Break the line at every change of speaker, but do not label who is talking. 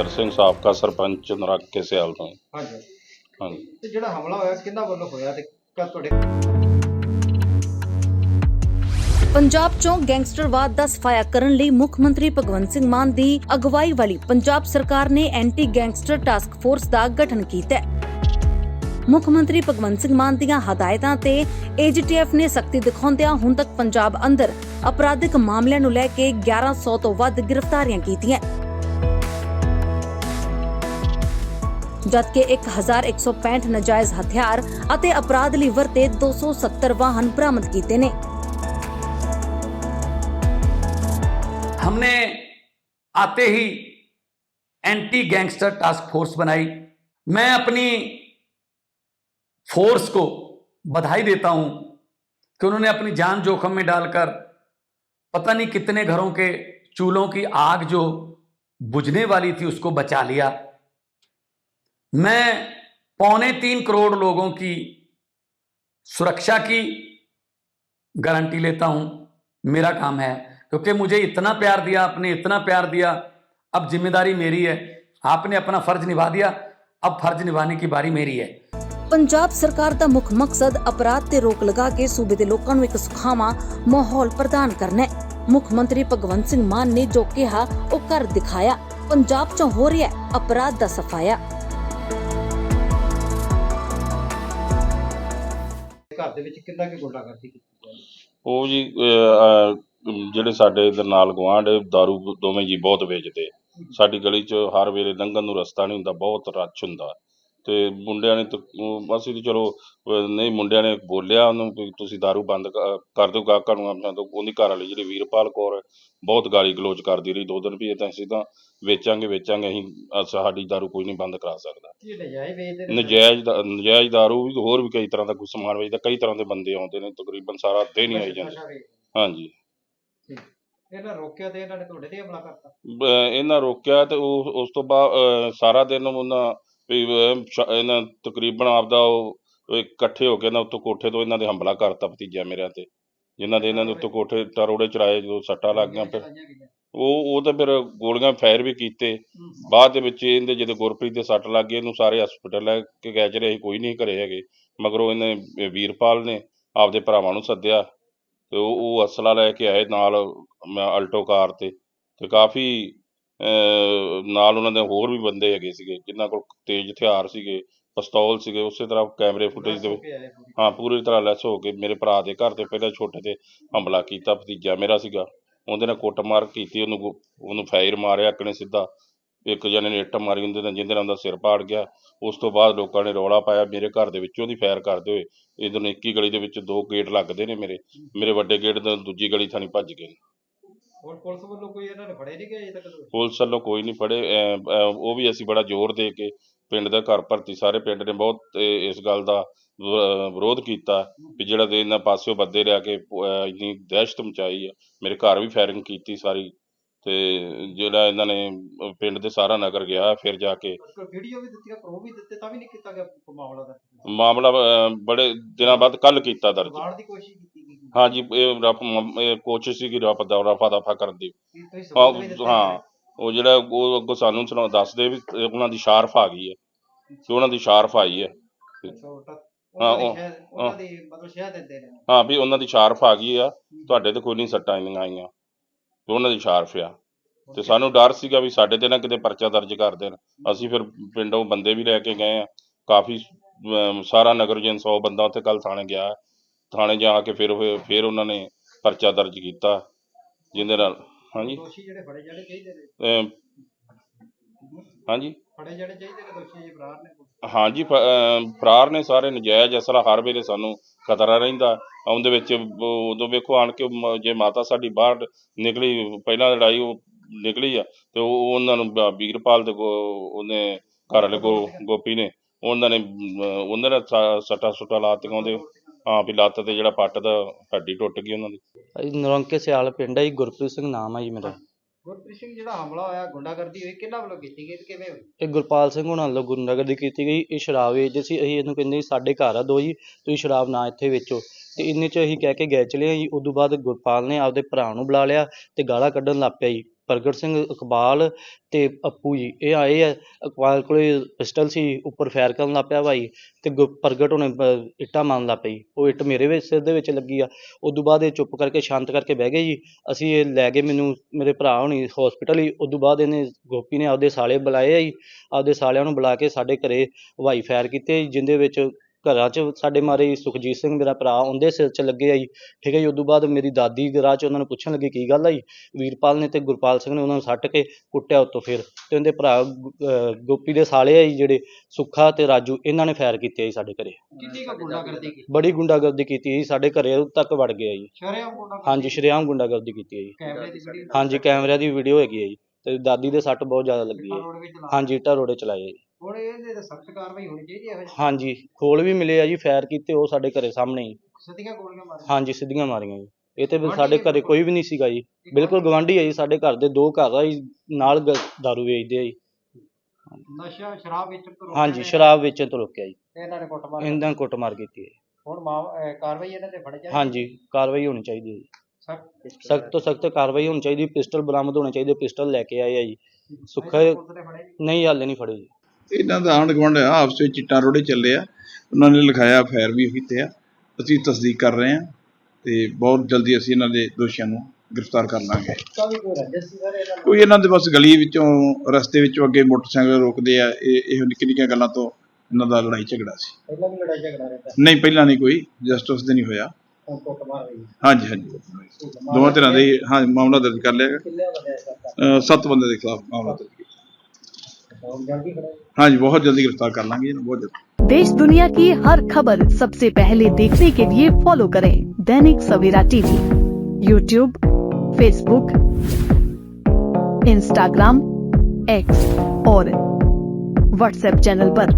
ਬਲਵਿੰਦਰ ਸਿੰਘ ਸਾਬਕਾ ਸਰਪੰਚ ਨਰਾਕੇ ਸਿਆਲ ਤੋਂ।
ਹਾਂਜੀ।
ਹਾਂਜੀ।
ਤੇ ਜਿਹੜਾ ਹਮਲਾ ਹੋਇਆ ਕਿਹਨਾਂ ਵੱਲੋਂ ਹੋਇਆ ਤੇ ਕਦ ਤੁਹਾਡੇ
ਪੰਜਾਬ 'ਚੋਂ ਗੈਂਗਸਟਰਵਾਦ ਦਾ ਸਫਾਇਆ ਕਰਨ ਲਈ ਮੁੱਖ ਮੰਤਰੀ ਭਗਵੰਤ ਸਿੰਘ ਮਾਨ ਦੀ ਅਗਵਾਈ ਵਾਲੀ ਪੰਜਾਬ ਸਰਕਾਰ ਨੇ ਐਂਟੀ ਗੈਂਗਸਟਰ ਟਾਸਕ ਫੋਰਸ ਦਾ ਗਠਨ ਕੀਤਾ ਹੈ। ਮੁੱਖ ਮੰਤਰੀ ਭਗਵੰਤ ਸਿੰਘ ਮਾਨ ਦੀਆਂ ਹਦਾਇਤਾਂ ਤੇ ਏਜੀਟੀਐਫ ਨੇ ਸਖਤੀ ਦਿਖਾਉਂਦਿਆਂ ਹੁਣ ਤੱਕ ਪੰਜਾਬ ਅੰਦਰ ਅਪਰਾਧਿਕ ਮਾਮਲਿਆਂ ਨੂੰ ਲੈ ਕੇ 1100 ਤੋਂ ਵੱਧ ਗ੍ਰਿਫਤਾਰੀਆਂ ਕੀਤੀਆਂ। ਜਦਕਿ 1165 ਨਜਾਇਜ਼ ਹਥਿਆਰ ਅਤੇ ਅਪਰਾਧ ਲਈ ਵਰਤੇ 270 ਵਾਹਨ ਬਰਾਮਦ ਕੀਤੇ ਨੇ
हमने आते ही एंटी गैंगस्टर टास्क फोर्स बनाई मैं अपनी फोर्स को बधाई देता हूं कि उन्होंने अपनी जान जोखिम में डालकर पता नहीं कितने घरों के चूल्हों की आग जो बुझने वाली थी उसको बचा लिया मैं पौने तीन करोड़ लोगों की सुरक्षा की गारंटी लेता हूं मेरा काम है क्योंकि मुझे इतना प्यार दिया आपने इतना प्यार दिया अब जिम्मेदारी मेरी है आपने अपना फर्ज निभा दिया अब फर्ज निभाने की बारी मेरी है
ਪੰਜਾਬ ਸਰਕਾਰ ਦਾ ਮੁੱਖ ਮਕਸਦ ਅਪਰਾਧ ਤੇ ਰੋਕ ਲਗਾ ਕੇ ਸੂਬੇ ਦੇ ਲੋਕਾਂ ਨੂੰ ਇੱਕ ਸੁਖਾਵਾਂ ਮਾਹੌਲ ਪ੍ਰਦਾਨ ਕਰਨਾ ਹੈ ਮੁੱਖ ਮੰਤਰੀ ਭਗਵੰਤ ਸਿੰਘ ਮਾਨ ਨੇ ਜੋ ਕਿਹਾ ਉਹ ਕਰ ਦਿਖਾਇਆ ਪੰਜਾਬ 'ਚ ਹੋ ਰਿਹਾ ਹੈ ਅਪਰਾਧ ਦਾ ਸਫਾਇਆ
ਘਰ ਦੇ ਵਿੱਚ ਕਿੰਨਾ ਕਿ ਗੁੰਡਾਗਰਦੀ ਕੀਤੀ ਜਾਂਦੀ
ਉਹ ਜੀ ਅਹ, ਅਹ, ਜਿਹੜੇ ਸਾਡੇ ਇਧਰ ਨਾਲ ਗੁਆਂਢ दारू ਦੋਵੇਂ ਜੀ ਬਹੁਤ ਵੇਚਦੇ। ਸਾਡੀ ਗਲੀ 'ਚ ਹਰ ਵੇਲੇ ਲੰਘਣ ਨੂੰ ਰਸਤਾ ਨਹੀਂ ਹੁੰਦਾ ਬਹੁਤ ਰੱਛ ਹੁੰਦਾ। ਅਤੇ ਮੁੰਡਿਆਂ ਨੇ ਤ ਅਸੀਂ ਚਲੋ ਨਹੀਂ ਮੁੰਡਿਆਂ ਨੇ ਬੋਲਿਆ ਉਹਨੂੰ ਵੀ ਤੁਸੀਂ ਦਾਰੂ ਬੰਦ ਕ ਕਰ ਦਿਓ ਗਾਹਕਾਂ ਨੂੰ ਆਪਣਾ ਦਿਓ ਉਹਦੀ ਘਰਵਾਲੀ ਜਿਹੜੀ ਵੀਰਪਾਲ ਕੌਰ ਬਹੁਤ ਗਾਲੀ ਗਲੋਚ ਕਰਦੀ ਰਹੀ ਦੋ ਦਿਨ ਵੀ ਇਹ ਤਾਂ ਅਸੀਂ ਤਾਂ ਵੇਚਾਂਗੇ ਵੇਚਾਂਗੇ ਅਸੀਂ ਸਾਡੀ ਦਾਰੂ ਕੋਈ ਨਹੀਂ ਬੰਦ ਕਰਾ ਸਕਦਾ।
ਨਜਾਇਜ਼ ਵੇਚਦੇ
ਨਜਾਇਜ਼ ਦਾਰੂ ਵੀ ਹੋਰ ਵੀ ਕਈ ਤਰ੍ਹਾਂ ਦਾ ਕੋਈ ਸਮਾਨ ਵੇਚਦਾ ਕਈ ਤਰ੍ਹਾਂ ਦੇ ਬੰਦੇ ਆਉਂਦੇ ਨੇ ਤਕਰੀਬਨ ਸਾਰਾ ਦਿਨ ਹੀ ਆਈ ਜਾਂਦੇ। ਹਾਂਜੀ।
ਇਹਨਾਂ ਰੋਕਿਆ ਤੇ ਇਹਨਾਂ ਨੇ ਤੁਹਾਡੇ ਤੇ ਹਮਲਾ ਕਰਤਾ?
ਇਹਨਾਂ ਰੋਕਿਆ ਤੇ ਉਹ ਉਸ ਤੋਂ ਬਾਅਦ ਸਾਰਾ ਦਿਨ ਉਹਨਾਂ ਵੀ ਇਹਨਾਂ ਤਕਰੀਬਨ ਆਪਦਾ ਉਹ ਇਕੱਠੇ ਹੋ ਕੇ ਨਾ ਉੱਤੋਂ ਕੋਠੇ ਤੋਂ ਇਹਨਾਂ ਦੇ ਹਮਲਾ ਕਰਤਾ ਭਤੀਜਾ ਮੇਰਿਆਂ ਤੇ। ਜਿਨ੍ਹਾਂ ਦੇ ਇਹਨਾਂ ਦੇ ਉੱਤੋਂ ਕੋਠੇ ਟਰੋੜੇ ਚੜਾਏ, ਜਦੋਂ ਸੱਟਾਂ ਲੱਗ ਗਈਆਂ, ਫਿਰ ਉਹ ਉਹ ਤਾਂ ਫਿਰ ਗੋਲੀਆਂ ਫਾਇਰ ਵੀ ਕੀਤੇ। ਬਾਅਦ ਦੇ ਵਿੱਚ ਇਹਦੇ ਜਦੋਂ ਗੁਰਪ੍ਰੀਤ ਦੇ ਸੱਟ ਲੱਗ ਗਏ ਇਹਨੂੰ ਸਾਰੇ ਹਸਪੀਟਲ ਲੈ ਕੇ ਗਏ, ਜਿਹੜੇ ਅਸੀਂ ਕੋਈ ਨਹੀਂ ਘਰੇ ਹੈਗੇ। ਮਗਰੋਂ ਇਹਨੇ ਵੀਰਪਾਲ ਨੇ ਆਪਦੇ ਭਰਾਵਾਂ ਨੂੰ ਸੱਦਿਆ ਤੇ ਉਹ ਉਹ ਅਸਲਾ ਲੈ ਕੇ ਆਏ ਨਾਲ, ਮੈਂ ਅਲਟੋ ਕਾਰ ਤੇ। ਤੇ ਕਾਫੀ ਨਾਲ ਉਹਨਾਂ ਦੇ ਹੋਰ ਵੀ ਬੰਦੇ ਹੈਗੇ ਸੀਗੇ, ਜਿਨ੍ਹਾਂ ਕੋਲ ਤੇਜ਼ ਹਥਿਆਰ ਸੀਗੇ, ਪਿਸਤੌਲ ਸੀਗੇ, ਉਸੇ ਤਰ੍ਹਾਂ ਕੈਮਰੇ ਫੁਟੇਜ ਦੇ ਹਾਂ, ਪੂਰੀ ਤਰ੍ਹਾਂ ਲੈਸ ਹੋ ਕੇ ਮੇਰੇ ਭਰਾ ਦੇ ਘਰ ਤੇ ਪਹਿਲਾਂ ਛੋਟੇ ਤੇ ਹਮਲਾ ਕੀਤਾ, ਭਤੀਜਾ ਮੇਰਾ ਸੀਗਾ। ਉਹਦੇ ਨਾਲ ਕੁੱਟਮਾਰ ਕੀਤੀ, ਉਹਨੂੰ ਗੁ- ਉਹਨੂੰ ਫਾਇਰ ਮਾਰਿਆ ਕਨੇ ਸਿੱਧਾ, ਇੱਕ ਜਣੇ ਨੇ ਇੱਟ ਮਾਰੀ, ਉਹਦੇ ਨਾਲ ਜਿਹਦੇ ਨਾਲ ਉਹਦਾ ਸਿਰ ਪਾੜ ਗਿਆ। ਉਸ ਤੋਂ ਬਾਅਦ ਲੋਕਾਂ ਨੇ ਰੌਲਾ ਪਾਇਆ, ਮੇਰੇ ਘਰ ਦੇ ਵਿੱਚੋਂ ਦੀ ਫਾਇਰ ਕਰਦੇ ਹੋਏ, ਇਧਰ ਇੱਕ ਇੱਕੀ ਗਲੀ ਦੇ ਵਿੱਚ ਦੋ ਗੇਟ ਲੱਗਦੇ ਨੇ ਮੇਰੇ ਮੇਰੇ ਵੱਡੇ ਗੇਟ ਤੋਂ ਦੂਜੀ ਗਲੀ ਥਾਣੀ ਭੱਜ ਗਏ
ਨੇ। ਪੁਲਿਸ ਵੱਲੋਂ ਕੋਈ ਇਹਨਾਂ ਨੇ ਫੜੇ ਨਹੀਂ ਗਏ ਅਜੇ ਤੱਕ ਦੋਸ਼ੀ?
ਪੁਲਿਸ ਵੱਲੋਂ ਕੋਈ ਨਹੀਂ ਫੜੇ ਉਹ ਵੀ ਅਸੀਂ ਬੜਾ ਜ਼ੋਰ ਦੇ ਕੇ ਪਿੰਡ ਦਾ ਘਰ ਭਰਤੀ ਸਾਰੇ ਪਿੰਡ ਨੇ ਬਹੁਤ ਇਹ- ਇਸ ਗੱਲ ਦਾ ਵਿ- ਵਿਰੋਧ ਕੀਤਾ ਵੀ ਜਿਹੜਾ ਦੇ ਇਹਨਾਂ ਪਾਸਿਓਂ ਬੰਦੇ ਲਿਆ ਕੇ ਅਹ, ਇੰਨੀ ਦਹਿਸ਼ਤ ਮਚਾਈ ਆ। ਮੇਰੇ ਘਰ ਵੀ ਫਾਇਰਿੰਗ ਕੀਤੀ ਸਾਰੀ ਤੇ ਜਿਹੜਾ ਇਹਨਾਂ ਨੇ ਅਹ, ਪਿੰਡ ਦੇ ਸਾਰਾ ਨਗਰ ਗਿਆ ਫਿਰ ਜਾ ਕੇ
ਵੀਡੀਓ ਵੀ ਦਿੱਤੀਆਂ ਪ੍ਰੋ ਵੀ ਦਿੱਤੇ ਤਾਂ ਵੀ ਨਹੀਂ ਕੀਤਾ ਗਿਆ ਮਾਮਲਾ ਦਾ
ਮਾਮਲਾ ਅਹ, ਬੜੇ ਦਿਨਾਂ ਬਾਅਦ ਕੱਲ ਕੀਤਾ ਦਰਜ।
ਵਾੜ ਦੀ ਕੋਸ਼ਿਸ਼ ਕੀਤੀ
ਹਾਂਜੀ ਇਹ ਰਫ ਕੋਸ਼ਿਸ਼ ਸੀ ਕਿ ਰਫਾ ਦਾ ਰਫਾ ਦਫਾ ਕਰਨ ਦੀ।
ਤੁਸੀਂ
ਹਾਂ
ਦਿੱਤੇ
ਉਹ ਜਿਹੜਾ ਉਹ ਅੱਗੋਂ ਸਾਨੂੰ ਸੁਣਾ ਦੱਸਦੇ ਵੀ ਇਹ ਉਹਨਾਂ ਦੀ ਸ਼ਾਰਫ ਆ ਗਈ ਹੈ। ਕਿ ਉਹਨਾਂ ਦੀ ਸ਼ਾਰਫ ਆਈ ਹੈ। ਹਾਂ, ਉਹ-
ਸ਼ਾਇਦ- ਉਹਨਾਂ ਦੀ ਮਤਲਬ ਸ਼ਹਿ ਦਿੰਦੇ ਨੇ।
ਹਾਂ ਵੀ ਉਹਨਾਂ ਦੀ ਸ਼ਾਰਫ ਆ ਗਈ ਆ ਤੁਹਾਡੇ ਤੇ ਕੋਈ ਨਹੀਂ ਸੱਟਾਂ ਇੰਨੀਆਂ ਆਈਆਂ। ਤੇ ਉਹਨਾਂ ਦੀ ਸ਼ਾਰਫ ਆ। ਤੇ ਸਾਨੂੰ ਡਰ ਸੀਗਾ ਵੀ ਸਾਡੇ ਤੇ ਨਾ ਕਿਤੇ ਪਰਚਾ ਦਰਜ ਕਰ ਦੇਣ। ਅਸੀਂ ਫਿਰ ਪਿੰਡੋਂ ਬੰਦੇ ਵੀ ਲੈ ਕੇ ਗਏ ਆ। ਕਾਫੀ ਅਮ, ਸਾਰਾ ਨਗਰ ਜਨ 100 ਬੰਦਾ ਉੱਥੇ ਕੱਲ ਥਾਣੇ ਗਿਆ। ਥਾਣੇ ਜਾ ਕੇ ਫਿਰ ਉਹ- ਫਿਰ ਉਹਨਾਂ ਨੇ ਪਰਚਾ ਦਰਜ ਕੀਤਾ ਜਿਹਦੇ ਨਾਲ ਹਾਂਜੀ।
ਦੋਸ਼ੀ ਜਿਹੜੇ ਫੜੇ ਜਾਣੇ ਚਾਹੀਦੇ ਨੇ?
ਅਮ, ਹਾਂਜੀ।
ਫੜੇ ਜਾਣੇ ਚਾਹੀਦੇ ਨੇ ਦੋਸ਼ੀ ਜੇ ਫਰਾਰ ਨੇ
ਹਾਂਜੀ ਫ- ਅਮ ਫਰਾਰ ਨੇ ਸਾਰੇ ਨਜਾਇਜ਼ ਅਸਲਾ ਹਰ ਵੇਲੇ ਸਾਨੂੰ ਖਤਰਾ ਰਹਿੰਦਾ। ਉਹਦੇ ਵਿੱਚ ਉਹ- ਉਦੋਂ ਵੇਖੋ ਆਣ ਕੇ ਮ- ਜੇ ਮਾਤਾ ਸਾਡੀ ਬਾਹਰ ਨਿਕਲੀ ਪਹਿਲਾਂ ਲੜਾਈ ਉਹ ਨਿਕਲੀ ਆ ਤੇ ਉਹ ਉਹਨਾਂ ਨੂੰ ਬ- ਵੀਰਪਾਲ ਦੇ ਕੋ- ਉਹਨੇ ਘਰ ਵਾਲੇ ਕੋ ਗੋਪੀ ਨੇ ਉਹਨਾਂ ਨੇ ਅਮ, ਉਹਨਾਂ ਨੇ ਸੱਟਾਂ ਸੁੱਟਾਂ ਲਾਤੀਆਂ ਉਹਦੇ। ਹਾਂ ਵੀ ਲੱਤ ਤੇ ਜਿਹੜਾ ਪੱਟ ਦਾ ਹੱਡੀ ਟੁੱਟ ਗਈ ਉਹਨਾਂ ਦੀ?
ਅਸੀਂ ਨਰੰਕੇ ਸਿਆਲ ਪਿੰਡ ਹੈ ਜੀ ਗੁਰਪ੍ਰੀਤ ਸਿੰਘ ਨਾਮ ਹੈ ਜੀ ਮੇਰਾ।
ਗੁਰਪ੍ਰੀਤ ਸਿੰਘ ਜਿਹੜਾ ਹਮਲਾ ਹੋਇਆ ਗੁੰਡਾਗਰਦੀ ਹੋਈ ਕਿਹਨਾਂ ਵੱਲੋਂ ਕੀਤੀ ਗਈ ਤੇ ਕਿਵੇਂ ਹੋਈ?
ਇਹ ਗੁਰਪਾਲ ਸਿੰਘ ਹੁਣਾਂ ਵੱਲੋਂ ਗੁੰਡਾਗਰਦੀ ਕੀਤੀ ਗਈ। ਇਹ ਸ਼ਰਾਬ ਵੇਚਦੇ ਸੀ ਅਸੀਂ ਇਹਨੂੰ ਕਹਿੰਦੇ ਸੀ ਸਾਡੇ ਘਰ ਆ ਦੋ ਜੀ ਤੁਸੀਂ ਸ਼ਰਾਬ ਨਾ ਇੱਥੇ ਵੇਚੋ। ਤੇ ਇੰਨੇ ਚ ਅਸੀਂ ਕਹਿ ਕੇ ਗਏ ਚਲੇ ਹਾਂ ਜੀ ਉਦੋਂ ਬਾਅਦ ਗੁਰਪਾਲ ਨੇ ਆਪਦੇ ਭਰਾ ਨੂੰ ਬੁਲਾ ਲਿਆ ਤੇ ਗਾਲਾਂ ਕੱਢਣ ਲੱਗ ਪਿਆ ਜੀ। ਪ੍ਰਗਟ ਸਿੰਘ ਇਕਬਾਲ ਅਤੇ ਅੱਪੂ ਜੀ। ਇਹ ਆਏ ਆ, ਇਕਬਾਲ ਕੋਲ ਪਿਸਟਲ ਸੀ, ਉੱਪਰ ਫਾਇਰ ਕਰਨ ਲੱਗ ਪਿਆ ਭਾਈ ਅਤੇ ਗੁ- ਪ੍ਰਗਟ ਉਹਨੇ ਇੱਟਾਂ ਮਾਰਨ ਲੱਗ ਪਈ। ਉਹ ਇੱਟ ਮੇਰੇ ਵੀ ਸਿਰ ਦੇ ਵਿੱਚ ਲੱਗੀ ਆ। ਉਦੋਂ ਬਾਅਦ ਇਹ ਚੁੱਪ ਕਰਕੇ ਸ਼ਾਂਤ ਕਰਕੇ ਬਹਿ ਗਏ ਜੀ। ਅਸੀਂ ਇਹ ਲੈ ਗਏ ਮੈਨੂੰ, ਮੇਰੇ ਭਰਾ ਹੋਣੀ ਹੋਸਪਿਟਲ ਹੀ। ਉਦੋਂ ਬਾਅਦ ਇਹਨੇ ਗੋਪੀ ਨੇ ਆਪਦੇ ਸਾਲੇ ਬੁਲਾਏ ਆ ਜੀ। ਆਪਦੇ ਸਾਲਿਆਂ ਨੂੰ ਬੁਲਾ ਕੇ ਸਾਡੇ ਘਰ ਹਵਾਈ ਫਾਇਰ ਕੀਤੇ ਜਿਹਦੇ ਵਿੱਚ ਘਰਾਂ 'ਚ ਸਾਡੇ ਮਾਰੇ ਸੁਖਜੀਤ ਸਿੰਘ ਮੇਰਾ ਭਰਾ ਉਹਦੇ ਸਿਰ 'ਚ ਲੱਗੇ ਆ ਜੀ ਠੀਕ ਹੈ ਜੀ ਉਦੋਂ ਬਾਅਦ ਮੇਰੀ ਦਾਦੀ ਦੇ ਰਾਹ 'ਚ ਉਹਨਾਂ ਨੂੰ ਪੁੱਛਣ ਲੱਗੇ ਕੀ ਗੱਲ ਆ ਜੀ ਵੀਰਪਾਲ ਨੇ ਤੇ ਗੁਰਪਾਲ ਸਿੰਘ ਨੇ ਉਹਨਾਂ ਨੂੰ ਸੱਟ ਕੇ ਕੁੱਟਿਆ ਉੱਤੋਂ ਫਿਰ। ਤੇ ਉਹਦੇ ਭਰਾ ਗੋਪੀ ਦੇ ਸਾਲੇ ਆ ਜੀ ਜਿਹੜੇ ਸੁੱਖਾ ਤੇ ਰਾਜੂ ਇਹਨਾਂ ਨੇ ਫਾਇਰ ਕੀਤੇ ਜੀ ਸਾਡੇ ਘਰੇ।
ਕਿੰਨੀ ਕੁ ਗੁੰਡਾਗਰਦੀ ਕੀਤੀ?
ਬੜੀ ਗੁੰਡਾਗਰਦੀ ਕੀਤੀ ਜੀ ਸਾਡੇ ਘਰੇ ਤੱਕ ਵੜ ਗਏ ਆ ਜੀ
ਸ਼ਰਿਆਮ ਗੁੰਡਾਗਰਦੀ?
ਹਾਂਜੀ ਸ਼ਰੇਆਮ ਗੁੰਡਾਗਰਦੀ ਕੀਤੀ ਹੈ ਜੀ
ਕੈਮਰੇ ਦੀ ਵੀਡੀਓ
ਹਾਂਜੀ ਕੈਮਰਿਆਂ ਦੀ ਵੀਡੀਓ ਹੈਗੀ ਹੈ ਜੀ ਤੇ ਦਾਦੀ ਦੇ ਸੱਟ ਬਹੁਤ ਜ਼ਿਆਦਾ ਲੱਗੀ ਹੈ ਹਾਂਜੀ ਇੱਟਾਂ ਰੋੜੇ ਚਲਾਏ ਜੀ
ਹੁਣ ਇਹਦੇ ਤੇ ਸਖਤ ਕਾਰਵਾਈ ਹੋਣੀ ਚਾਹੀਦੀ ਹੈ ਇਹੋ ਜਿਹੀ
ਹਾਂਜੀ ਖੋਲ ਵੀ ਮਿਲੇ ਆ ਜੀ ਫਾਇਰ ਕੀਤੇ ਉਹ ਸਾਡੇ ਘਰੇ ਸਾਹਮਣੇ ਹੀ।
ਸਿੱਧੀਆਂ ਗੋਲੀਆਂ ਮਾਰ
ਹਾਂਜੀ ਸਿੱਧੀਆਂ ਮਾਰੀਆਂ ਜੀ। ਇਹ ਤੇ ਵੀ ਸਾਡੇ ਘਰੇ ਕੋਈ ਵੀ ਨਹੀਂ ਸੀਗਾ ਜੀ। ਬਿਲਕੁਲ ਗਵਾਂਢੀ ਹੈ ਜੀ ਸਾਡੇ ਘਰ ਦੇ ਦੋ ਘਰ ਆ ਜੀ ਨਾਲ ਗ- ਦਾਰੂ ਵੇਚਦੇ ਆ ਜੀ।
ਨਸ਼ਾ ਸ਼ਰਾਬ ਵੇਚਣ ਤੋਂ
ਹਾਂਜੀ ਸ਼ਰਾਬ ਵੇਚਣ ਤੋਂ ਰੋਕਿਆ ਜੀ।
ਤੇ ਇਹਨਾਂ ਨੇ ਕੁੱਟ ਮਾਰ
ਇਹਨਾਂ ਕੁੱਟਮਾਰ ਕੀਤੀ ਹੈ।
ਹੁਣ ਮਾਮ ਅਹ ਕਾਰਵਾਈ ਇਹਨਾਂ ਤੇ ਫੜੇ ਜਾਏ
ਹਾਂਜੀ ਕਾਰਵਾਈ ਹੋਣੀ ਚਾਹੀਦੀ ਹੈ ਜੀ।
ਸਖਤ
ਤੋਂ ਸਖਤ ਕਾਰਵਾਈ ਹੋਣੀ ਚਾਹੀਦੀ ਪਿਸਟਲ ਬਰਾਮਦ ਹੋਣੇ ਚਾਹੀਦੇ ਪਿਸਟਲ ਲੈ ਕੇ ਆਏ ਆ ਜੀ। ਸੁੱਖਾ
ਜੀ।
ਨਹੀਂ ਹਾਲੇ ਨਹੀਂ ਫੜੇ ਜੀ।
ਇਹਨਾਂ ਦਾ ਆਂਢ ਗੁਆਂਢ ਆ ਆਪਸ ਵਿੱਚ ਚਿੱਟਾ ਰੋੜੇ ਚੱਲੇ ਆ। ਉਹਨਾਂ ਨੇ ਲਿਖਾਇਆ ਫਾਇਰ ਵੀ ਕੀਤੇ ਆ। ਅਸੀਂ ਤਸਦੀਕ ਕਰ ਰਹੇ ਆ ਤੇ ਬਹੁਤ ਜਲਦੀ ਅਸੀਂ ਇਹਨਾਂ ਦੇ ਦੋਸ਼ੀਆਂ ਨੂੰ ਗ੍ਰਿਫਤਾਰ ਕਰ ਲਾਂਗੇ।
ਕੋਈ ਇਹਨਾਂ
ਦੇ ਬਸ ਗਲੀ ਵਿੱਚੋਂ ਰਸਤੇ ਵਿੱਚੋਂ ਅੱਗੇ ਮੋਟਰਸਾਈਕਲ ਰੋਕਦੇ ਆ ਇਹ ਇਹੋ ਨਿੱਕੀ ਨਿੱਕੀਆਂ ਗੱਲਾਂ ਤੋਂ ਇਹਨਾਂ ਦਾ ਲੜਾਈ ਝਗੜਾ ਸੀ।
ਪਹਿਲਾਂ ਵੀ ਲੜਾਈ ਝਗੜਾ ਰਹਿੰਦਾ
ਨਹੀਂ ਪਹਿਲਾਂ ਨਹੀਂ ਕੋਈ ਜਸਟ ਉਸ ਦਿਨ ਹੀ ਹੋਇਆ।
ਹੈ
ਹਾਂਜੀ ਹਾਂਜੀ ਦੋਵਾਂ ਤਰ੍ਹਾਂ ਦੇ ਹਾਂ ਮਾਮਲਾ ਦਰਜ ਕਰ ਲਿਆ ਅਹ ਸੱਤ ਬੰਦੇ ਦੇ ਖਿਲਾਫ ਮਾਮਲਾ ਦਰਜ हाँ जी, बहुत जल्दी गिरफ़्तार कर लांगे बहुत जल्दी।
देश दुनिया की हर खबर सबसे पहले देखने के लिए फॉलो करें Dainik Savera TV YouTube Facebook Instagram X और व्हाट्सएप चैनल पर।